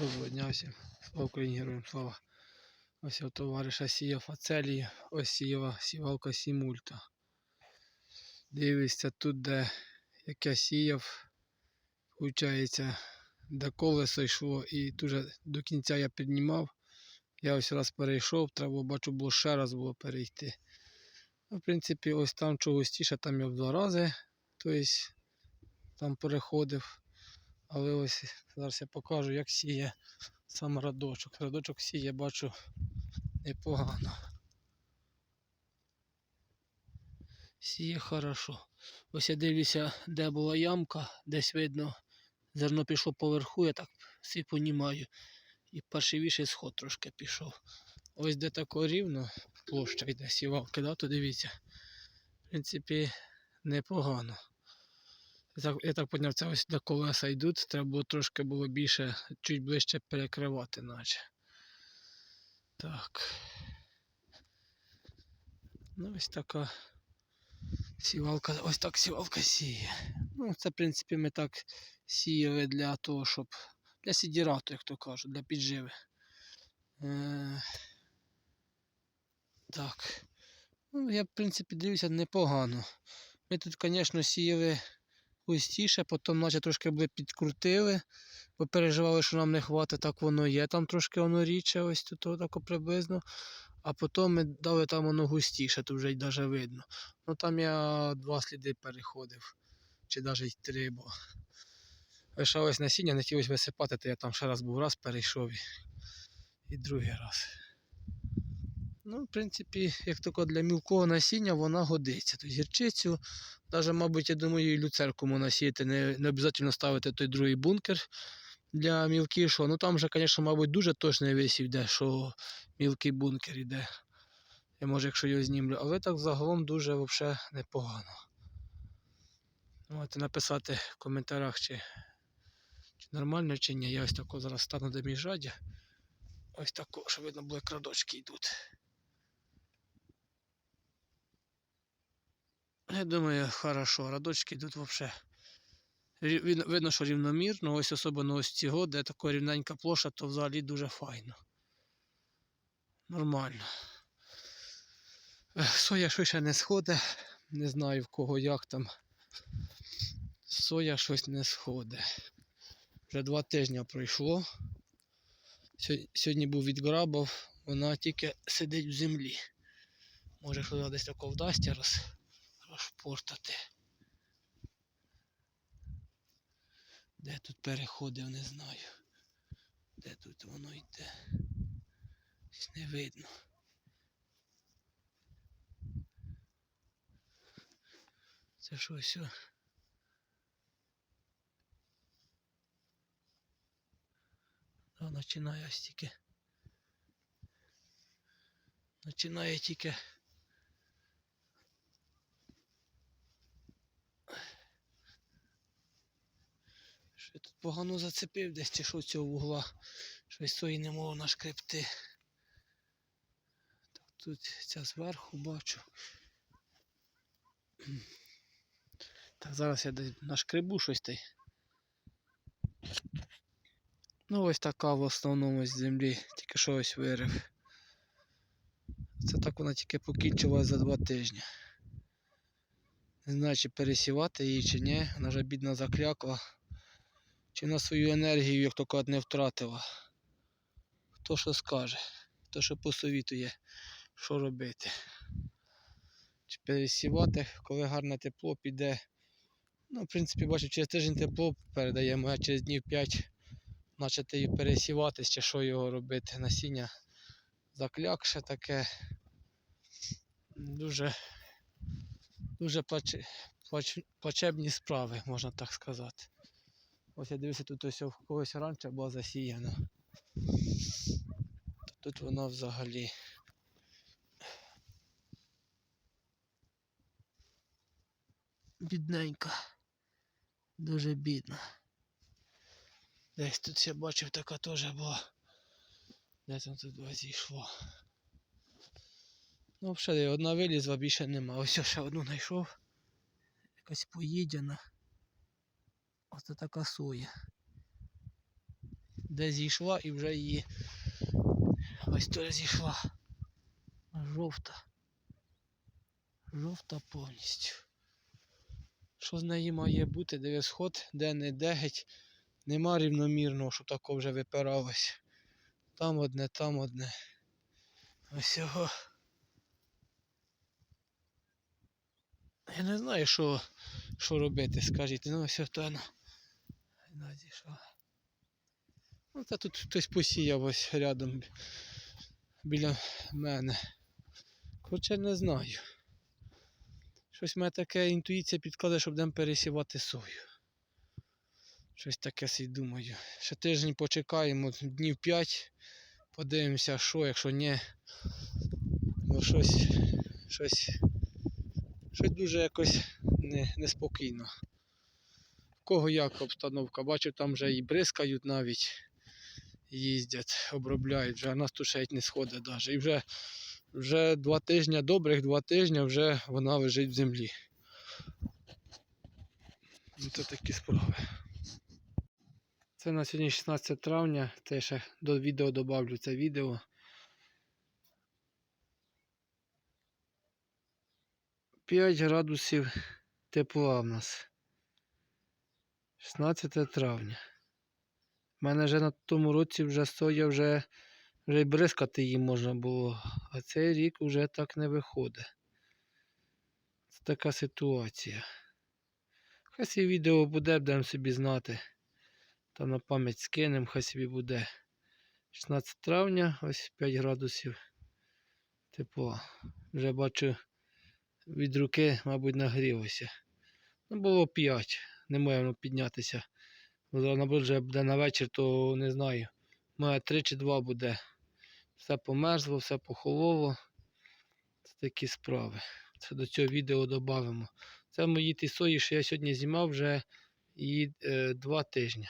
Доброго дня всім. Слава Україні, героям слава. Ось у товариша сіяв ацелії, ось сіяла сівалка Сімульта. Дивишся тут, де як я сіяв, виходить, де колесо йшло і дуже до кінця я піднімав. Я ось раз перейшов, треба бачу, було ще раз було перейти. Ну, в принципі, ось там чого густіше, там я в два рази, тобто там переходив. Але ось зараз я покажу, як сіє сам радочок. Радочок сіє, бачу, непогано. Сіє хорошо. Ось я дивлюся, де була ямка, десь видно, зерно пішло поверху, я так всі понімаю. І першивіший сход трошки пішов. Ось де тако рівно площа йде сівалки, да, то дивіться. В принципі, непогано. Я так- поняв, це ось де колеса йдуть, треба було трошки було більше, чуть ближче перекривати, наче. Так. Ну, ось така сівалка, ось так сівалка сіє. Ну, це, в принципі, ми так сіяли для того, щоб. Для сідірату, як то кажуть, для підживи. Е... Так. Ну, я, в принципі, дивлюся непогано. Ми тут, звісно, сіяли густіше, потім наче трошки були підкрутили, бо переживали, що нам не хватить, так воно є. Там трошки воно рідше, ось тут отако приблизно. А потім ми дали там воно густіше, тут вже й видно. Ну там я два сліди переходив, чи навіть три, бо лишалось насіння, не хотілося висипати, то я там ще раз був раз перейшов і другий раз. В принципі, як тако для мілкого насіння вона годиться. Тобто гірчицю, навіть, мабуть, я думаю, і люцерку можна сіяти, не, не обов'язково ставити той другий бункер для мілкішого. Ну там вже, звісно, мабуть, дуже точний висів йде, що мілкий бункер йде. Я може, якщо його знімлю, але так загалом дуже взагалі непогано. Можете написати в коментарях, чи, чи нормально, чи ні. Я ось тако зараз стану до міжрадя. Ось тако, щоб видно було, як радочки йдуть. Я думаю, хорошо, радочки йдуть взагалі. Видно, що рівномірно, ось особливо ось цього, де така рівненька площа, то взагалі дуже файно. Нормально. Соя ще не сходить, не знаю в кого як там. Соя щось не сходить. Вже два тижні пройшло. Сьогодні був відграбав, вона тільки сидить в землі. Може, що десь тако вдасться роз, розпортати. Де тут переходив, не знаю. Де тут воно йде? Щось не видно. Це щось. о. А, починає ось тільки. Починає тільки. Що я тут погано зацепив десь чи що цього вугла. Щось сої не можу нашкребти. Так, тут ця зверху бачу. Так, зараз я десь нашкребу щось та. Ну ось така в основному з землі, тільки що ось вирив. Це так вона тільки покінчилась за два тижні. Не знаю, чи пересівати її, чи ні. Вона вже бідна заклякла. Чи на свою енергію, як то кажуть, не втратила. Хто що скаже, хто що посовітує, що робити. Чи пересівати, коли гарне тепло піде. Ну, в принципі, бачу, через тиждень тепло передаємо, а через днів 5 почати пересівати, чи що його робити. Насіння заклякше таке. Дуже, дуже плач, плач, плачебні справи, можна так сказати. Ось я дивлюся, тут ось у когось раніше була засіяна. Тут вона взагалі. Бідненька. Дуже бідна. Десь тут я бачив, така теж була. Де там тут зійшло. Ну, взагалі, одна вилізла, більше нема. Ось я ще одну знайшов. Якась поїдена. Ось така соя. де зійшла і вже її ось то зійшла. Жовта. Жовта повністю. Що з неї має бути, де сход, де не де геть. Нема рівномірного, щоб тако вже випиралось. Там одне, там одне. Ось його. Я не знаю, що, що робити, скажіть. Ну ось ото вона. Ну, та тут хтось посіяв ось рядом біля мене. Хоча не знаю. Щось в мене таке інтуїція підказує, що будемо пересівати сою. Щось таке сі думаю. Ще тиждень почекаємо, днів 5. Подивимося, що, якщо ні. Ну щось. Щось. Щось дуже якось не, неспокійно. Кого як обстановка? Бачу, там вже і бризкають навіть. Їздять, обробляють, вже а нас тут не сходить навіть. І вже, вже два тижні, добрих два тижні вже вона лежить в землі. Ну, Це такі справи. Це на сьогодні 16 травня. Це ще до відео добавлю це відео. 5 градусів тепла в нас. 16 травня. У мене вже на тому році вже соя вже, вже бризкати її можна було, а цей рік вже так не виходить. Це така ситуація. Хай собі відео буде, будемо собі знати. Та на пам'ять скинемо, хай собі буде. 16 травня, ось 5 градусів тепла. Вже бачу від руки, мабуть, нагрілося. Ну, було 5, не воно піднятися. Мабуть, вже буде на вечір, то не знаю. Має 3 чи 2 буде. Все померзло, все похололо. Це такі справи. Це до цього відео додамо. Це мої ті сої, що я сьогодні знімав вже і е, 2 тижні.